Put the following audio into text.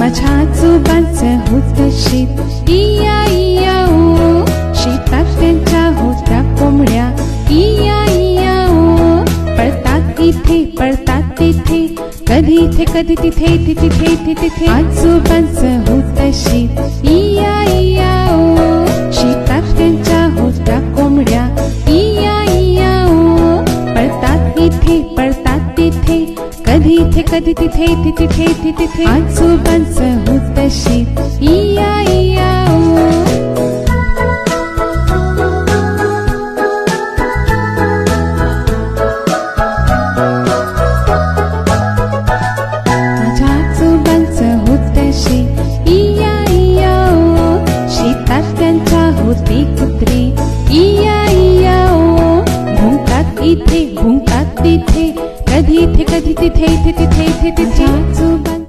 माझ्या आजोबांचं होत शेत. इया इया ओ. शेतात त्यांच्या होत्या कोंबड्या. इया इया ओ. पळतात इथे पळतात तिथे. कधी इथे कधी तिथे इथे तिथे इथे तिथे. आजोबांचं होत शेत. इया इया ओ. शेतात त्यांच्या होत्या कोंबड्या. इया इया ओ. पळतात इथे पळ इथे कधी तिथे इथे तिथे इथे तिथे. आजोबांचं होत शेत इया इया शे होते कुत्रे. इया इया ओ. इथे तिथे. कधी इथे कधी तिथे इथे तिथे इथे तिथे